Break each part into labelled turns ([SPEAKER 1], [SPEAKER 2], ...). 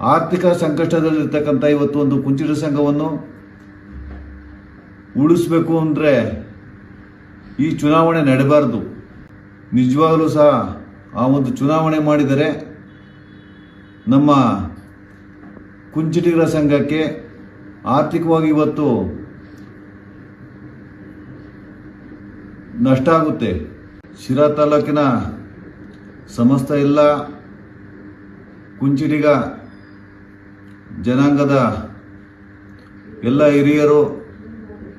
[SPEAKER 1] ಆರ್ಥಿಕ ಸಂಕಷ್ಟದಲ್ಲಿರ್ತಕ್ಕಂಥ ಇವತ್ತು ಒಂದು ಕುಂಚಿಟ ಸಂಘವನ್ನು ಉಳಿಸ್ಬೇಕು ಅಂದರೆ ಈ ಚುನಾವಣೆ ನಡೆಬಾರ್ದು. ನಿಜವಾಗಲೂ ಸಹ ಆ ಒಂದು ಚುನಾವಣೆ ಮಾಡಿದರೆ ನಮ್ಮ ಕುಂಚಿಟಿಗರ ಸಂಘಕ್ಕೆ ಆರ್ಥಿಕವಾಗಿ ಇವತ್ತು ನಷ್ಟ ಆಗುತ್ತೆ. ಶಿರಾ ತಾಲೂಕಿನ ಸಮಸ್ತ ಎಲ್ಲ ಕುಂಚಿಟಿಗ ಜನಾಂಗದ ಎಲ್ಲ ಹಿರಿಯರು,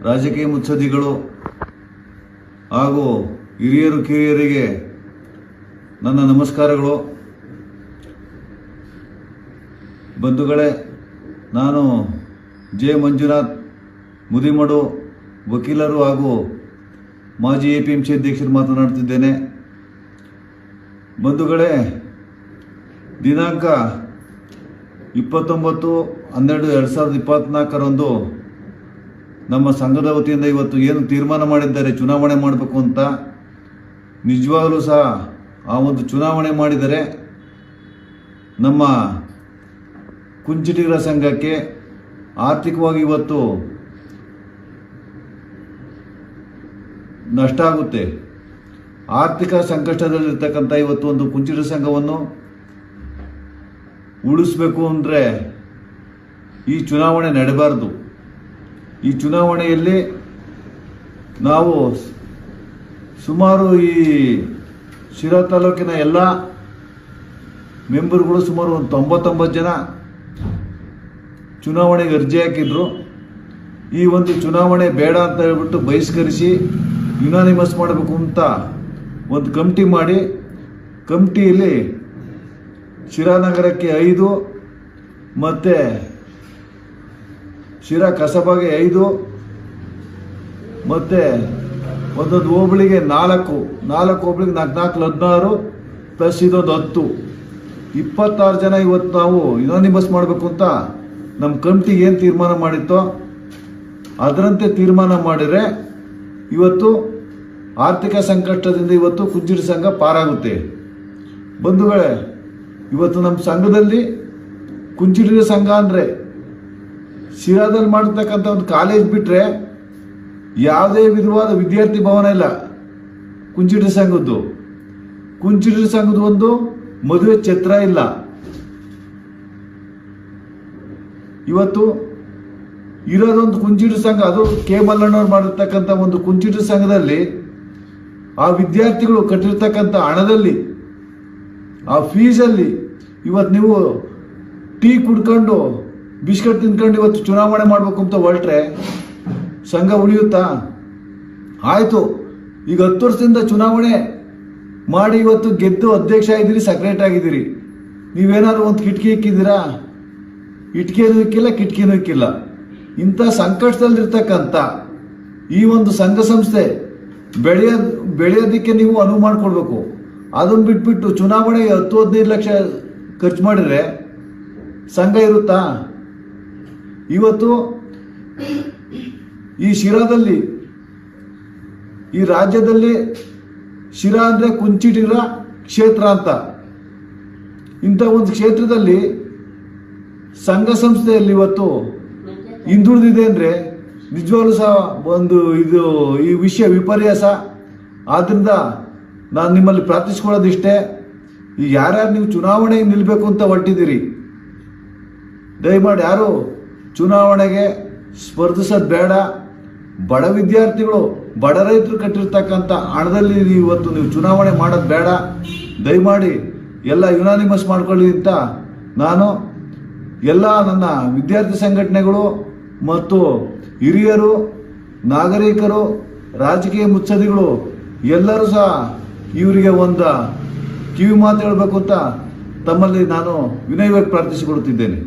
[SPEAKER 1] ರಾಜಕೀಯ ಮುತ್ಸದಿಗಳು ಹಾಗೂ ಹಿರಿಯರು, ಕಿರಿಯರಿಗೆ ನನ್ನ ನಮಸ್ಕಾರಗಳು. ಬಂಧುಗಳೇ, ನಾನು ಜೆ. ಮಂಜುನಾಥ್, ಮುದಿಮಡು ವಕೀಲರು ಹಾಗೂ ಮಾಜಿ ಎ ಪಿ ಎಂ ಸಿ ಅಧ್ಯಕ್ಷರು ಮಾತನಾಡ್ತಿದ್ದೇನೆ ಬಂಧುಗಳೇ, ದಿನಾಂಕ ಇಪ್ಪತ್ತೊಂಬತ್ತು, ಹನ್ನೆರಡು, ಎರಡು ಸಾವಿರದ ಇಪ್ಪತ್ನಾಲ್ಕರಂದು ನಮ್ಮ ಸಂಘದ ವತಿಯಿಂದ ಇವತ್ತು ಏನು ತೀರ್ಮಾನ ಮಾಡಿದ್ದಾರೆ, ಚುನಾವಣೆ ಮಾಡಬೇಕು ಅಂತ, ನಿಜವಾಗಲೂ ಸಹ ಆ ಒಂದು ಚುನಾವಣೆ ಮಾಡಿದರೆ ನಮ್ಮ ಕುಂಚಿಟಿಗರ ಸಂಘಕ್ಕೆ ಆರ್ಥಿಕವಾಗಿ ಇವತ್ತು ನಷ್ಟ ಆಗುತ್ತೆ. ಆರ್ಥಿಕ ಸಂಕಷ್ಟದಲ್ಲಿರ್ತಕ್ಕಂಥ ಇವತ್ತು ಒಂದು ಕುಂಚಿಟ ಸಂಘವನ್ನು ಉಳಿಸ್ಬೇಕು ಅಂದರೆ ಈ ಚುನಾವಣೆ ನಡೆಬಾರ್ದು. ಈ ಚುನಾವಣೆಯಲ್ಲಿ ನಾವು ಸುಮಾರು ಈ ಶಿರಾ ತಾಲೂಕಿನ ಎಲ್ಲ ಮೆಂಬರ್ಗಳು ಸುಮಾರು ಒಂದು ತೊಂಬತ್ತೊಂಬತ್ತು ಜನ ಚುನಾವಣೆಗೆ ಅರ್ಜಿ ಹಾಕಿದ್ರು. ಈ ಒಂದು ಚುನಾವಣೆ ಬೇಡ ಅಂತ ಹೇಳ್ಬಿಟ್ಟು ಬಹಿಷ್ಕರಿಸಿ ಯುನಾನಿಮಸ್ ಮಾಡಬೇಕು ಅಂತ ಒಂದು ಕಮಿಟಿ ಮಾಡಿ, ಕಮಿಟಿಯಲ್ಲಿ ಶಿರಾ ನಗರಕ್ಕೆ ಐದು, ಮತ್ತು ಶಿರಾ ಕಸಬಾಗೆ ಐದು, ಮತ್ತೆ ಒಂದೊಂದು ಹೋಬಳಿಗೆ ನಾಲ್ಕು ನಾಲ್ಕು ಹೋಬಳಿಗೆ ನಾಲ್ಕು ನಾಲ್ಕು, ಹದಿನಾರು ಪ್ಲಸ್ ಇದೊಂದು ಹತ್ತು. ಇಪ್ಪತ್ತಾರು ಜನ ಇವತ್ತು ನಾವು ಯುನಾನಿಮಸ್ ಮಾಡಬೇಕು ಅಂತ ನಮ್ಮ ಕಮಿಟಿ ಏನು ತೀರ್ಮಾನ ಮಾಡಿತ್ತೋ ಅದರಂತೆ ತೀರ್ಮಾನ ಮಾಡಿದರೆ ಇವತ್ತು ಆರ್ಥಿಕ ಸಂಕಷ್ಟದಿಂದ ಇವತ್ತು ಕುಂಜಿರ ಸಂಘ ಪಾರಾಗುತ್ತೆ. ಬಂಧುಗಳೇ ಇವತ್ತು ನಮ್ಮ ಸಂಘದಲ್ಲಿ ಕುಂಚಿಡಿನ ಸಂಘ ಅಂದರೆ ಶಿರಾದಲ್ಲಿ ಮಾಡಿರ್ತಕ್ಕಂಥ ಒಂದು ಕಾಲೇಜ್ ಬಿಟ್ಟರೆ ಯಾವುದೇ ವಿಧವಾದ ವಿದ್ಯಾರ್ಥಿ ಭವನ ಇಲ್ಲ ಕುಂಚಿಟ ಸಂಘದ್ದು. ಕುಂಚಿಟ ಸಂಘದ ಒಂದು ಮದುವೆ ಛತ್ರ ಇಲ್ಲ. ಇವತ್ತು ಇರೋದೊಂದು ಕುಂಚಿಟ ಸಂಘ, ಅದು ಕೆ ಮಲ್ಲಣ್ಣವ್ರು ಮಾಡಿರ್ತಕ್ಕಂಥ ಒಂದು ಕುಂಚಿಟ ಸಂಘದಲ್ಲಿ ಆ ವಿದ್ಯಾರ್ಥಿಗಳು ಕಟ್ಟಿರ್ತಕ್ಕಂಥ ಹಣದಲ್ಲಿ ಆ ಫೀಸಲ್ಲಿ ಇವತ್ತು ನೀವು ಟೀ ಕುಡ್ಕೊಂಡು ಬಿಸ್ಕೆಟ್ ತಿನ್ಕೊಂಡು ಇವತ್ತು ಚುನಾವಣೆ ಮಾಡಬೇಕು ಅಂತ ಹೊರಟ್ರೆ ಸಂಘ ಉಳಿಯುತ್ತಾ? ಆಯಿತು. ಈಗ ಹತ್ತು ವರ್ಷದಿಂದ ಚುನಾವಣೆ ಮಾಡಿ ಇವತ್ತು ಗೆದ್ದು ಅಧ್ಯಕ್ಷ ಆಗಿದ್ದೀರಿ ಸಕ್ರೇಟ್ ಆಗಿದ್ದೀರಿ. ನೀವೇನಾದ್ರು ಒಂದು ಕಿಟಕಿ ಇಕ್ಕಿದ್ದೀರಾ? ಇಟ್ಕೇನೂ ಇಕ್ಕಿಲ್ಲ, ಕಿಟಕಿನೂ ಇಕ್ಕಿಲ್ಲ. ಇಂಥ ಸಂಕಷ್ಟದಲ್ಲಿರ್ತಕ್ಕಂಥ ಈ ಒಂದು ಸಂಘ ಸಂಸ್ಥೆ ಬೆಳೆಯ, ಬೆಳೆಯೋದಕ್ಕೆ ನೀವು ಅನುವು ಮಾಡಿಕೊಡ್ಬೇಕು. ಅದನ್ನು ಬಿಟ್ಬಿಟ್ಟು ಚುನಾವಣೆಗೆ ಹತ್ತು ಹದಿನೈದು ಲಕ್ಷ ಖರ್ಚು ಮಾಡಿದರೆ ಸಂಘ ಇರುತ್ತಾ? ಇವತ್ತು ಈ ಶಿರಾದಲ್ಲಿ, ಈ ರಾಜ್ಯದಲ್ಲಿ ಶಿರಾ ಅಂದರೆ ಕುಂಚಿಟಿರ ಕ್ಷೇತ್ರ ಅಂತ. ಇಂಥ ಒಂದು ಕ್ಷೇತ್ರದಲ್ಲಿ ಸಂಘ ಸಂಸ್ಥೆಯಲ್ಲಿ ಇವತ್ತು ಹಿಂದುಳಿದಿದೆ ಅಂದರೆ ನಿಜವಾಗ್ಲೂ ಸಹ ಒಂದು ಇದು ಈ ವಿಷಯ ವಿಪರ್ಯಾಸ. ಆದ್ದರಿಂದ ನಾನು ನಿಮ್ಮಲ್ಲಿ ಪ್ರಾರ್ಥಿಸ್ಕೊಳ್ಳೋದಿಷ್ಟೇ ಈ ಯಾರ್ಯಾರು ನೀವು ಚುನಾವಣೆಗೆ ನಿಲ್ಲಬೇಕು ಅಂತ ಹೊರಟಿದ್ದೀರಿ, ದಯಮಾಡಿ ಯಾರು ಚುನಾವಣೆಗೆ ಸ್ಪರ್ಧಿಸೋದು ಬೇಡ. ಬಡ ವಿದ್ಯಾರ್ಥಿಗಳು, ಬಡ ರೈತರು ಕಟ್ಟಿರ್ತಕ್ಕಂಥ ಹಣದಲ್ಲಿ ಇವತ್ತು ನೀವು ಚುನಾವಣೆ ಮಾಡೋದು ಬೇಡ. ದಯಮಾಡಿ ಎಲ್ಲ ಯುನಾನಿಮಸ್ ಮಾಡ್ಕೊಳ್ಳಿ ಅಂತ ನಾನು ಎಲ್ಲ ನನ್ನ ವಿದ್ಯಾರ್ಥಿ ಸಂಘಟನೆಗಳು ಮತ್ತು ಹಿರಿಯರು, ನಾಗರಿಕರು, ರಾಜಕೀಯ ಮುತ್ಸದಿಗಳು ಎಲ್ಲರೂ ಸಹ ಇವರಿಗೆ ಒಂದು ಕಿವಿ ಮಾತು ಹೇಳಬೇಕು ಅಂತ ತಮ್ಮಲ್ಲಿ ನಾನು ವಿನಯವಾಗಿ ಪ್ರಾರ್ಥಿಸಿಕೊಡುತ್ತಿದ್ದೇನೆ